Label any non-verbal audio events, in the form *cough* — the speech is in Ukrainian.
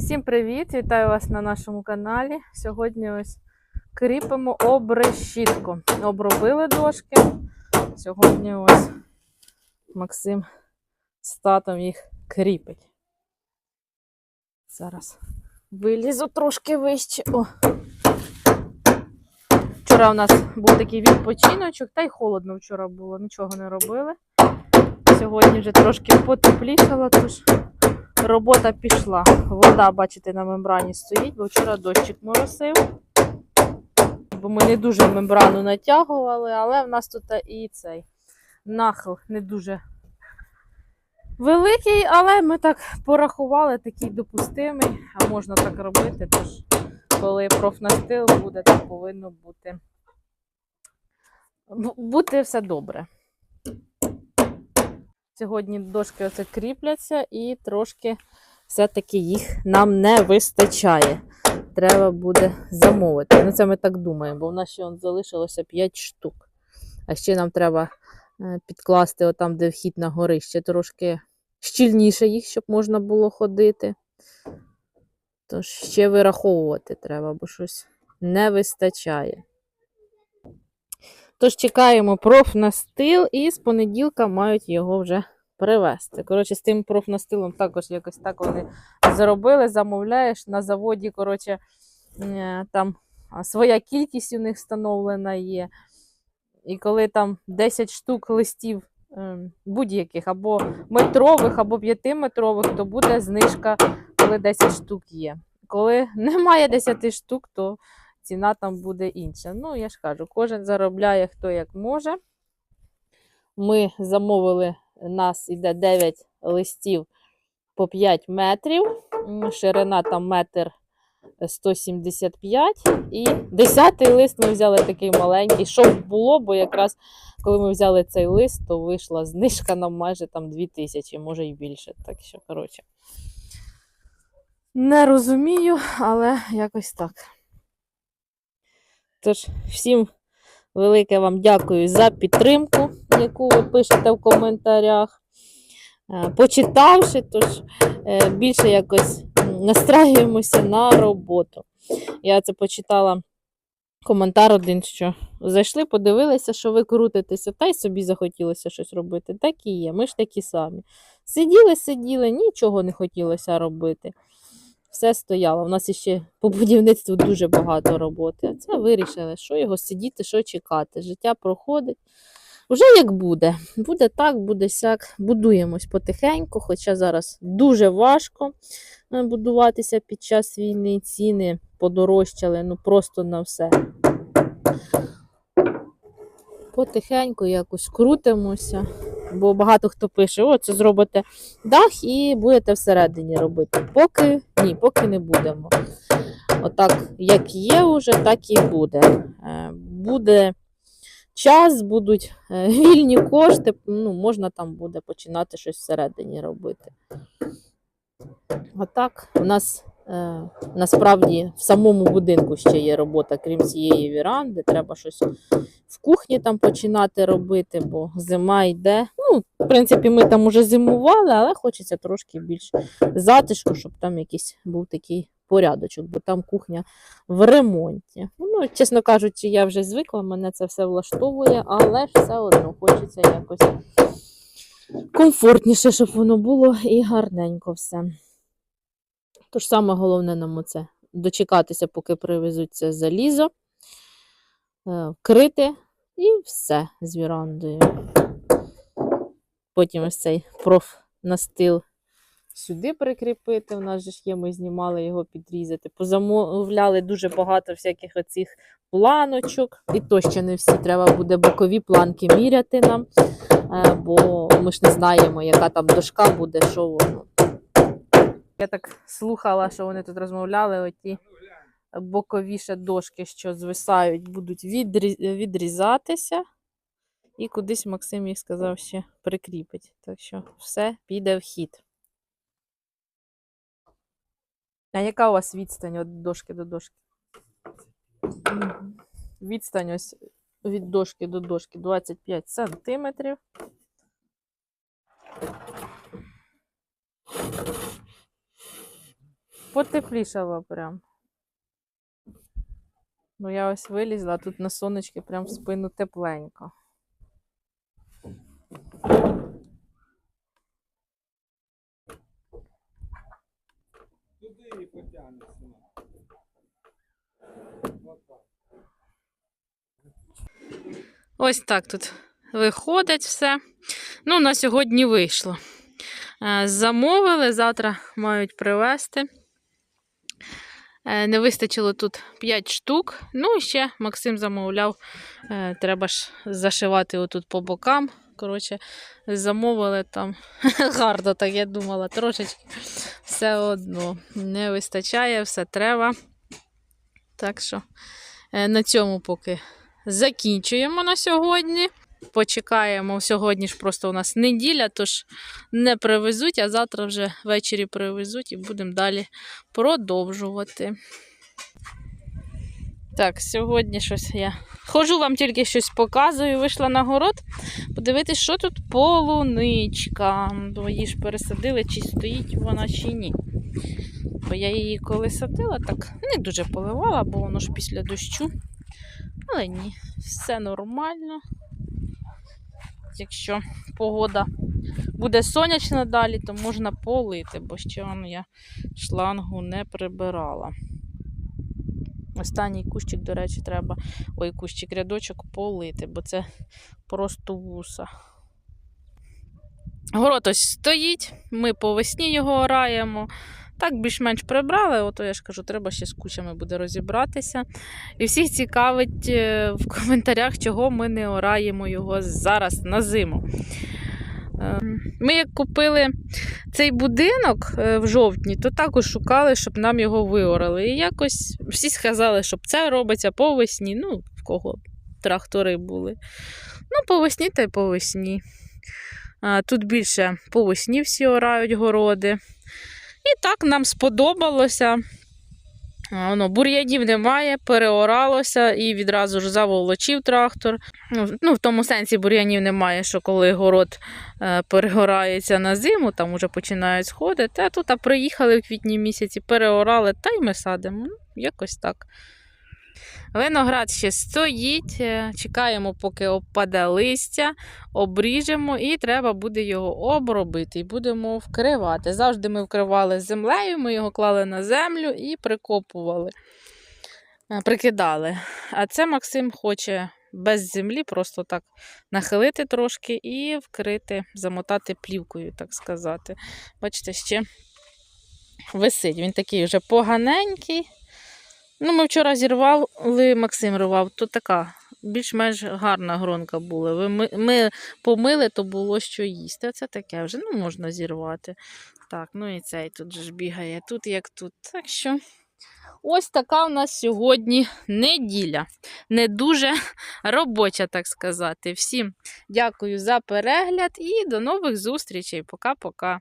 Всім привіт! Вітаю вас на нашому каналі. Сьогодні ось кріпимо обрешітку. Обробили дошки. Сьогодні ось Максим з татом їх кріпить. Зараз вилізу трошки вище. О. Вчора у нас був такий відпочиночок, та й холодно вчора було, нічого не робили. Сьогодні вже трошки потеплішало, тож робота пішла. Вода, бачите, на мембрані стоїть, бо вчора дощик моросив. Бо ми не дуже мембрану натягували, але в нас тут і цей нахил не дуже великий, але ми так порахували, такий допустимий, а можна так робити. Тож, коли профнастил буде, то повинно бути, бути все добре. Сьогодні дошки оце кріпляться і трошки все-таки їх нам не вистачає. Треба буде замовити. Ну, це ми так думаємо, бо в нас ще залишилося 5 штук. А ще нам треба е, підкласти отам, де вхід на горище, трошки щільніше їх, щоб можна було ходити. Тож ще вираховувати треба, бо щось не вистачає. Тож чекаємо профнастил і з понеділка мають його вже привезти. Коротше, з тим профнастилом також якось так вони зробили, замовляєш на заводі, коротше, е, там своя кількість у них встановлена є. І коли там 10 штук листів ем, будь-яких, або метрових, або п'ятиметрових, то буде знижка, коли 10 штук є. Коли *laughs* немає 10 штук, то ціна там буде інша. Ну, я ж кажу, кожен заробляє хто як може. Ми замовили, нас іде 9 листів по 5 метрів, ширина там метр 175. І 10 лист ми взяли такий маленький. Що було, бо якраз коли ми взяли цей лист, то вийшла знижка нам майже там 2000, може і більше. Так що, коротше, не розумію, але якось так. Тож, всім велике вам дякую за підтримку, яку ви пишете в коментарях. Е, Почитавши, тож е, більше якось настраюємося на роботу. Я це почитала коментар один, що зайшли, подивилися, що ви крутитеся, та й собі захотілося щось робити. Так і є, ми ж такі самі. Сиділи, сиділи, нічого не хотілося робити все стояло. У нас іще по будівництву дуже багато роботи. А це вирішили, що його сидіти, що чекати. Життя проходить. Уже як буде. Буде так, буде сяк. Будуємось потихеньку, хоча зараз дуже важко е, будуватися під час війни. Ціни подорожчали ну просто на все. Потихеньку якось крутимося, бо багато хто пише: о, це зробите дах і будете всередині робити. Поки ні, поки не будемо. Отак, як є вже, так і буде. Е, Буде час, будуть е, вільні кошти, ну, можна там буде починати щось всередині робити. Отак, у нас насправді в самому будинку ще є робота, крім цієї віранди. Треба щось в кухні там починати робити, бо зима йде. Ну, в принципі, ми там уже зимували, але хочеться трошки більш затишку, щоб там якийсь був такий порядочок, бо там кухня в ремонті. Ну, чесно кажучи, я вже звикла, мене це все влаштовує, але все одно хочеться якось комфортніше, щоб воно було і гарненько все. Тож саме головне нам це дочекатися, поки привезуть це залізо, е, вкрити і все з вірандою. Потім ось цей профнастил сюди прикріпити. У нас же ж є, ми знімали його підрізати. Позамовляли дуже багато всяких оцих планочок. І то ще не всі. Треба буде бокові планки міряти нам, е, бо ми ж не знаємо, яка там дошка буде, що воно. Я так слухала, що вони тут розмовляли, оті боковіше дошки, що звисають, будуть відрізатися. І кудись Максим їх сказав ще прикріпить. Так що все піде в хід. А яка у вас відстань від дошки до дошки? Відстань ось від дошки до дошки 25 сантиметрів. Потеплішало прям. Ну, я ось вилізла, тут на сонечки прям в спину тепленько. Туди потягнеться. Ось так тут виходить все. Ну, на сьогодні вийшло. Е, Замовили, завтра мають привезти. Е, Не вистачило тут 5 штук. Ну, і ще Максим замовляв, е, треба ж зашивати отут по бокам. Коротше, замовили там *laughs* гарно, так я думала, трошечки все одно не вистачає, все треба. Так що е, на цьому поки закінчуємо на сьогодні. Почекаємо. Сьогодні ж просто у нас неділя, тож не привезуть, а завтра вже ввечері привезуть і будемо далі продовжувати. Так, сьогодні щось я хожу, вам тільки щось показую. Вийшла на город. Подивитись, що тут полуничка. Бо її ж пересадили, чи стоїть вона, чи ні. Бо я її коли садила, так не дуже поливала, бо воно ж після дощу. Але ні, все нормально. Якщо погода буде сонячна далі, то можна полити, бо ще воно я шлангу не прибирала. Останній кущик, до речі, треба, ой, кущик рядочок полити, бо це просто вуса. Город ось стоїть, ми по весні його ораємо. Так більш-менш прибрали, ото я ж кажу, треба ще з кучами буде розібратися. І всіх цікавить е, в коментарях, чого ми не ораємо його зараз на зиму. Е, Ми як купили цей будинок е, в жовтні, то також шукали, щоб нам його виорали. І якось всі сказали, щоб це робиться по весні. Ну, в кого трактори були. Ну, по весні та й по весні. Тут більше по весні всі орають городи. І так нам сподобалося. Воно бур'янів немає, переоралося і відразу ж заволочив трактор. Ну, в- Ну, тому сенсі бур'янів немає, що коли город е, перегорається на зиму, там вже починають сходити. А тут а приїхали в квітні місяці, переорали, та й ми садимо. Ну, якось так. Виноград ще стоїть, е, чекаємо, поки опаде листя, обріжемо і треба буде його обробити і будемо вкривати. Завжди ми вкривали землею, ми його клали на землю і прикопували, е, прикидали. А це Максим хоче без землі просто так нахилити трошки і вкрити, замотати плівкою, так сказати. Бачите, ще висить. Він такий вже поганенький. Ну, ми вчора зірвали, Максим рвав, то така більш-менш гарна гронка була. Ми, ми помили, то було що їсти. А це таке вже ну, можна зірвати. Так, ну і цей тут же ж бігає, тут як тут. Так що ось така в нас сьогодні неділя. Не дуже робоча, так сказати. Всім дякую за перегляд і до нових зустрічей. Пока-пока.